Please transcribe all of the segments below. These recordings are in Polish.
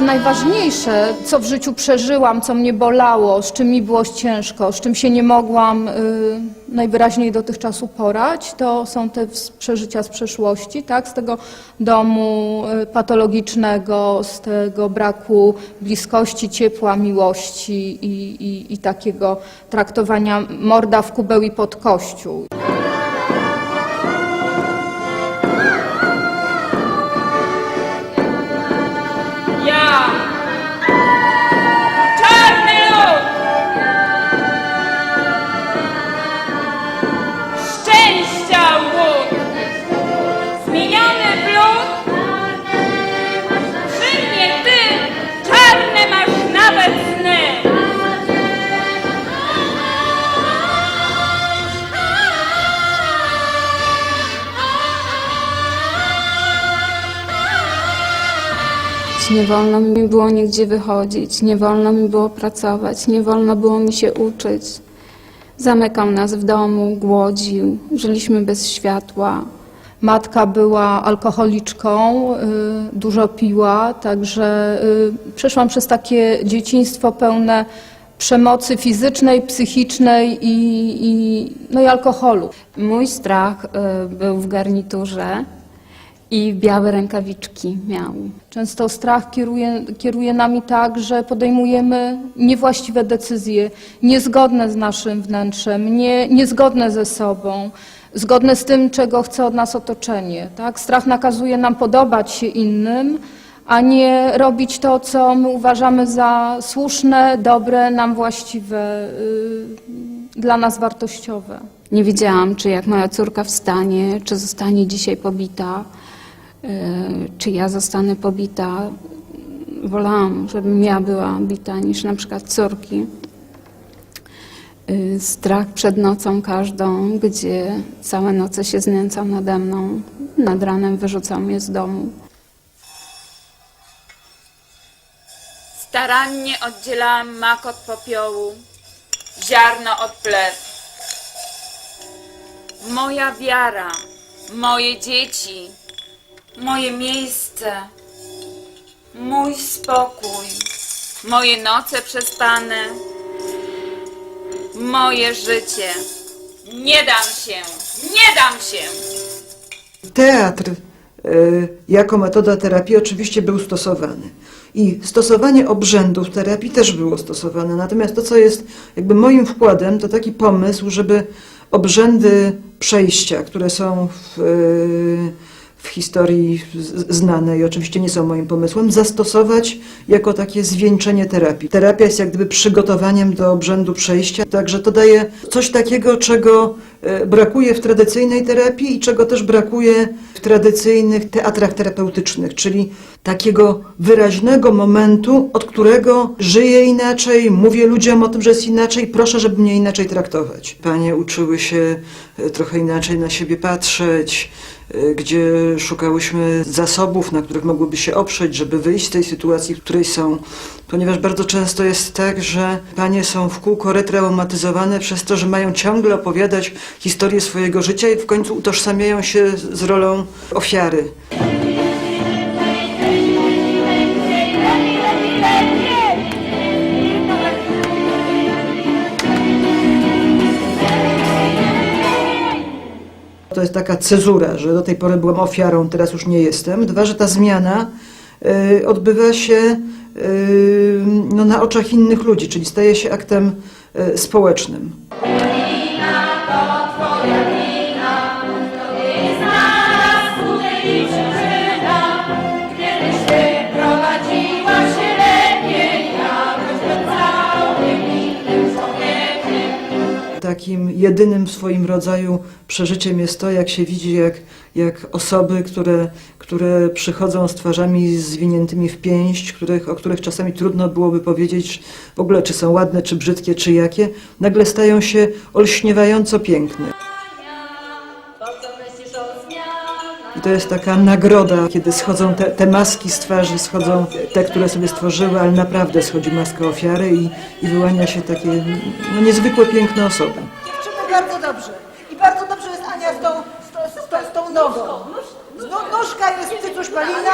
Najważniejsze, co w życiu przeżyłam, co mnie bolało, z czym mi było ciężko, z czym się nie mogłam y, najwyraźniej dotychczas uporać, to są te przeżycia z przeszłości, tak? z tego domu y, patologicznego, z tego braku bliskości, ciepła, miłości i, i, i takiego traktowania morda w kubeł i pod kościół. Nie wolno mi było nigdzie wychodzić, nie wolno mi było pracować, nie wolno było mi się uczyć. Zamykał nas w domu, głodził, żyliśmy bez światła. Matka była alkoholiczką, y, dużo piła, także y, przeszłam przez takie dzieciństwo pełne przemocy fizycznej, psychicznej i, i, no i alkoholu. Mój strach y, był w garniturze i białe rękawiczki miał. Często strach kieruje, kieruje nami tak, że podejmujemy niewłaściwe decyzje, niezgodne z naszym wnętrzem, nie, niezgodne ze sobą, zgodne z tym, czego chce od nas otoczenie. Tak? Strach nakazuje nam podobać się innym, a nie robić to, co my uważamy za słuszne, dobre, nam właściwe, y, dla nas wartościowe. Nie wiedziałam, czy jak moja córka wstanie, czy zostanie dzisiaj pobita, czy ja zostanę pobita. Wolałam, żebym ja była bita, niż na przykład córki. Y, Strach przed nocą każdą, gdzie całe noce się znęcał nade mną. Nad ranem wyrzucał mnie z domu. Starannie oddzielałam mak od popiołu, ziarno od plew. Moja wiara, moje dzieci, moje miejsce, mój spokój, moje noce przespane, moje życie. Nie dam się, nie dam się! Teatr e, jako metoda terapii oczywiście był stosowany. I stosowanie obrzędów terapii też było stosowane. Natomiast to, co jest jakby moim wkładem, to taki pomysł, żeby obrzędy przejścia, które są w, e, w historii znane i oczywiście nie są moim pomysłem, zastosować jako takie zwieńczenie terapii. Terapia jest jak gdyby przygotowaniem do obrzędu przejścia, także to daje coś takiego, czego e, brakuje w tradycyjnej terapii i czego też brakuje w tradycyjnych teatrach terapeutycznych, czyli takiego wyraźnego momentu, od którego żyję inaczej, mówię ludziom o tym, że jest inaczej, proszę, żeby mnie inaczej traktować. Panie uczyły się e, trochę inaczej na siebie patrzeć, gdzie szukałyśmy zasobów, na których mogłyby się oprzeć, żeby wyjść z tej sytuacji, w której są. Ponieważ bardzo często jest tak, że panie są w kółko retraumatyzowane przez to, że mają ciągle opowiadać historię swojego życia i w końcu utożsamiają się z z rolą ofiary. Jest taka cezura, że do tej pory byłam ofiarą, teraz już nie jestem. Dwa, że ta zmiana y, odbywa się y, no, na oczach innych ludzi, czyli staje się aktem y, społecznym. Takim jedynym w swoim rodzaju przeżyciem jest to, jak się widzi, jak, jak osoby, które, które przychodzą z twarzami zwiniętymi w pięść, których, o których czasami trudno byłoby powiedzieć w ogóle, czy są ładne, czy brzydkie, czy jakie, nagle stają się olśniewająco piękne. I to jest taka nagroda, kiedy schodzą te, te maski z twarzy, schodzą te, które sobie stworzyły, ale naprawdę schodzi maska ofiary i, i wyłania się takie no, niezwykłe piękne osoby. Dziewczyny bardzo dobrze. I bardzo dobrze jest Ania z tą, z tą, z tą, z tą nogą. No, nóżka jest cycuś malina.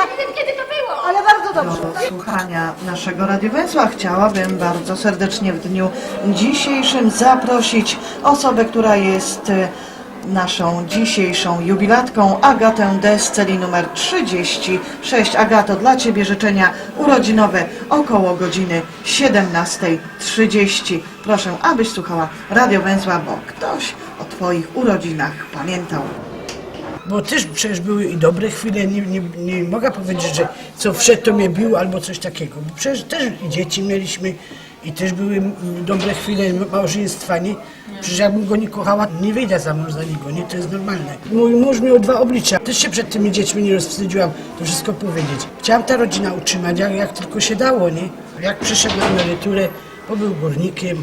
Ale bardzo dobrze. słuchania naszego radiowęzła chciałabym bardzo serdecznie w dniu dzisiejszym zaprosić osobę, która jest e, naszą dzisiejszą jubilatką, Agatę D. z celi numer 36. Agato, dla Ciebie życzenia urodzinowe około godziny 17.30. Proszę, abyś słuchała radiowęzła, bo ktoś o Twoich urodzinach pamiętał. Bo też przecież były i dobre chwile, nie, nie, nie mogę powiedzieć, że co wszedł to mnie bił albo coś takiego. Bo przecież też i dzieci mieliśmy i też były dobre chwile małżeństwa, nie? Przecież jakbym go nie kochała, nie wyjdę za mąż za niego, nie? To jest normalne. Mój mąż miał dwa oblicza. Też się przed tymi dziećmi nie rozwstydziłam, to wszystko powiedzieć. Chciałam ta rodzina utrzymać, jak, jak tylko się dało, nie? Jak przyszedł na emeryturę, bo był górnikiem,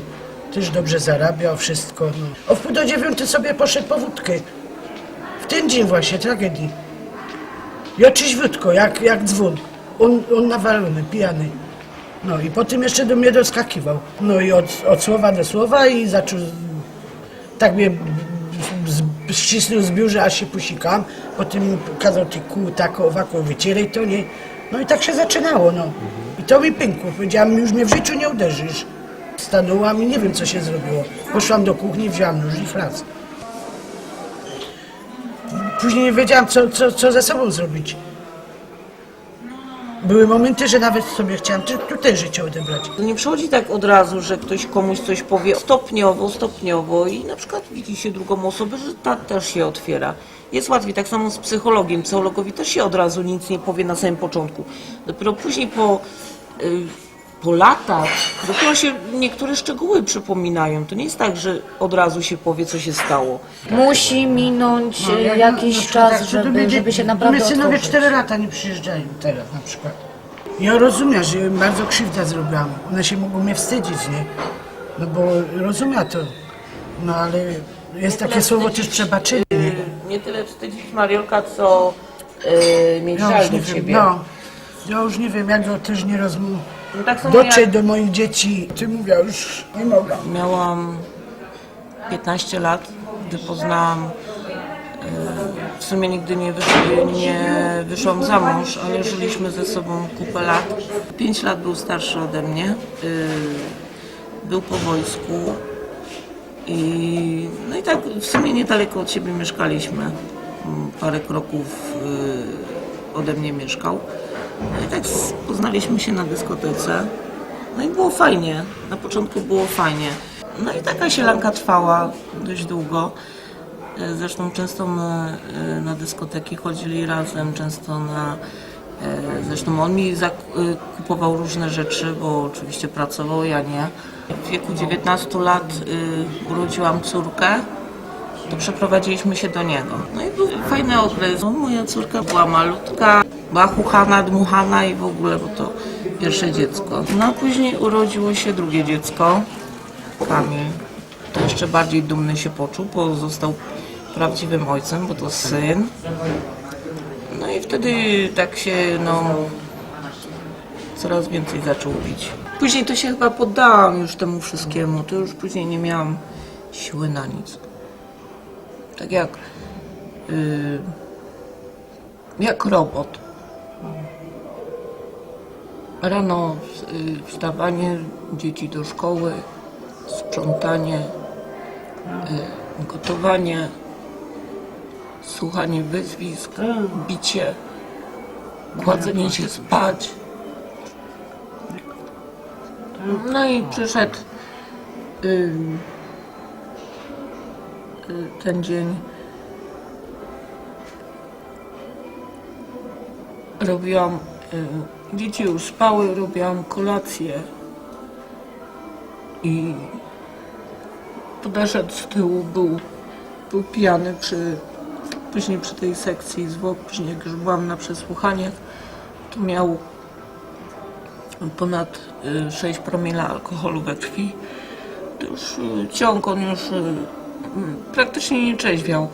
też dobrze zarabiał, wszystko. No. O wpół do dziewiąty sobie poszedł po wódkę. W ten dzień właśnie tragedii. Ja czyświutko, jak, jak dzwon. On, on nawalony, pijany. No i potem jeszcze do mnie doskakiwał. No i od, od słowa do słowa i zaczął, tak mnie z- ścisnął z biurze, aż się posikałam. Potem kazał ty kół tak owako wycieraj to, nie? No i tak się zaczynało, no. I to mi pękło. Powiedziałam, już mnie w życiu nie uderzysz. Stanęłam i nie wiem, co się zrobiło. Poszłam do kuchni, wzięłam nóż i fraz. Później nie wiedziałam, co, co, co ze sobą zrobić. Były momenty, że nawet sobie chciałam tu- tutaj życie odebrać. To nie przychodzi tak od razu, że ktoś komuś coś powie stopniowo, stopniowo i na przykład widzi się drugą osobę, że ta też się otwiera. Jest łatwiej, tak samo z psychologiem. Psychologowi też się od razu nic nie powie na samym początku. Dopiero później po, y, po latach dopiero się niektóre szczegóły przypominają. To nie jest tak, że od razu się powie, co się stało. Musi minąć No, e, jak jakiś przykład czas, jak żeby, mnie- żeby się naprawdę mnie synowie otworzyć. 4 lata nie przyjeżdżają teraz na przykład. Ja rozumiem, że im bardzo krzywda zrobiłam. One się mogą mnie wstydzić, nie? No bo rozumiem to. No ale jest takie słowo też przebaczenie. nie? Nie tyle wstydzić Mariolka, co y, mieć Ja żal już do nie wiem, ciebie. no. Ja już nie wiem, jak to też nie rozmów. No tak samo Dotrzeć jak do moich dzieci. Ty mówię, ja już nie mogę. miałam 15 lat, gdy poznałam e, w sumie nigdy nie, wysz, nie wyszłam za mąż, ale żyliśmy ze sobą kupę lat. 5 lat był starszy ode mnie. y, Był po wojsku i no i tak w sumie niedaleko od siebie mieszkaliśmy. Mm, Parę kroków y, ode mnie mieszkał. No i tak poznaliśmy się na dyskotece. No i było fajnie. Na początku było fajnie. No i taka sielanka trwała dość długo. E, Zresztą często my e, na dyskoteki chodzili razem, często na... e, Zresztą on mi kupował różne rzeczy, bo oczywiście pracował, ja nie. W wieku 19 lat urodziłam córkę, to przeprowadziliśmy się do niego. No i był fajny okres. Moja córka była malutka, była chuchana, dmuchana i w ogóle, bo to pierwsze dziecko. No a później urodziło się drugie dziecko, Kamil. To jeszcze bardziej dumny się poczuł, bo został prawdziwym ojcem, bo to syn. No i wtedy tak się, no, coraz więcej zaczął pić. Później to się chyba poddałam już temu wszystkiemu, to już później nie miałam siły na nic. Tak jak, y, jak robot. Rano y, wstawanie, dzieci do szkoły, sprzątanie, y, gotowanie, słuchanie wyzwisk, bicie, kładzenie się spać. No i przyszedł y, y, ten dzień. Robiłam, y, dzieci już spały, robiłam kolację i podeszedł z tyłu, był, był pijany przy, później przy tej sekcji zwłok, później jak już byłam na przesłuchaniach, to miał ponad y, 6 promila alkoholu we krwi. To już y, ciąg, on już y, praktycznie nie trzeźwiał.